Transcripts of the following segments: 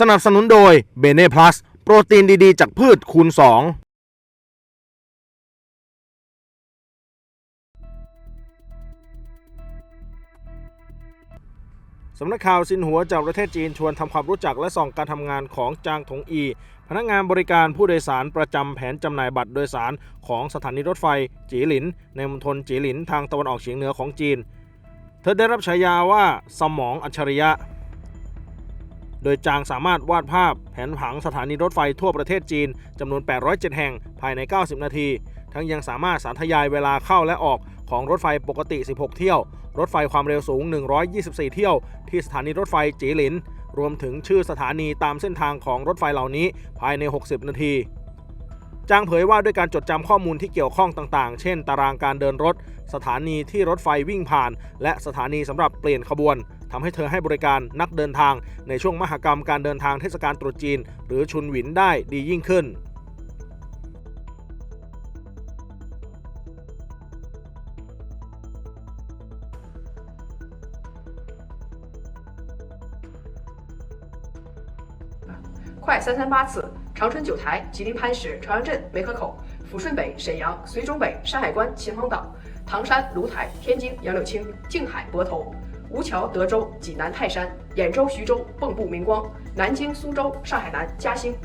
สนับสนุนโดยเบเน่พลัสโปรตีนดีๆ จากพืชคูณ 2สำนักข่าวซินหัวจากประเทศจีนชวนทำความรู้จักและส่องการทำงานของจางถงอี พนักงานบริการผู้โดยสารประจำแผนจำหน่ายบัตรโดยสารของสถานีรถไฟจีหลิน ในมณฑลจีหลินทางตะวันออกเฉียงเหนือของจีน เธอได้รับฉายาว่าสมองอัจฉริยะ โดยจางสามารถวาดภาพแผนผังสถานีรถไฟทั่วประเทศจีนจำนวน 807 แห่งภายใน 90 นาที ทั้งยังสามารถสาธยายเวลาเข้าและออกของรถไฟปกติ 16 เที่ยว รถไฟความเร็วสูง 124 เที่ยว ที่สถานีรถไฟจีหลิน รวมถึงชื่อสถานีตามเส้นทางของรถไฟเหล่านี้ภายใน 60 นาที จางเผยว่าด้วยการจดจำข้อมูลที่เกี่ยวข้องต่างๆ เช่น ตารางการเดินรถ สถานีที่รถไฟวิ่งผ่าน และสถานีสำหรับเปลี่ยนขบวนทำให้เธอให้บริการนักเดินทางในช่วงมหกรรมการเดินทางเทศกาลตรุษจีน หรือชุนหวินได้ดียิ่งขึ้น 快三三八次， 长春九台、吉林磐石、朝阳镇、梅河口、抚顺北、沈阳、绥中北、山海关、秦皇岛、唐山、芦台、天津、杨柳青、静海、泊头、吴桥、德州、济南、泰山、兖州、徐州、蚌埠、明光、南京、苏州、上海南、嘉兴。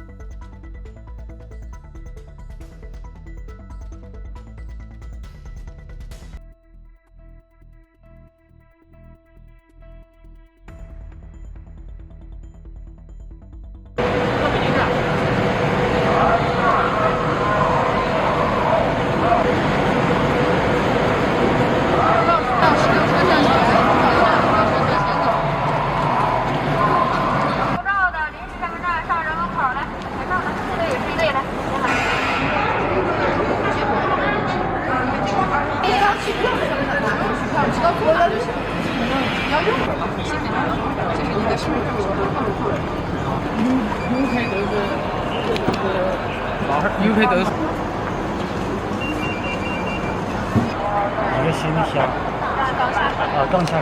一个行李箱，啊，刚下。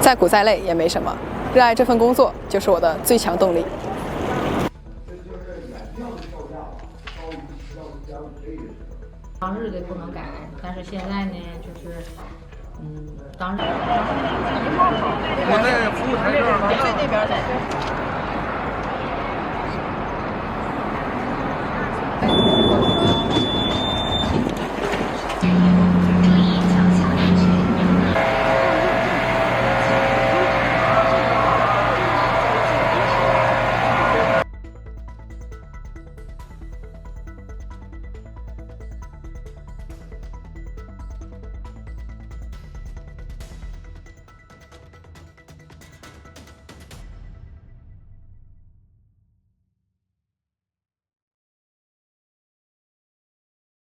再苦再累也没什么，热爱这份工作就是我的最强动力。当日的不能改，但是现在呢，就是，嗯，当日。我在服务台这儿，在那边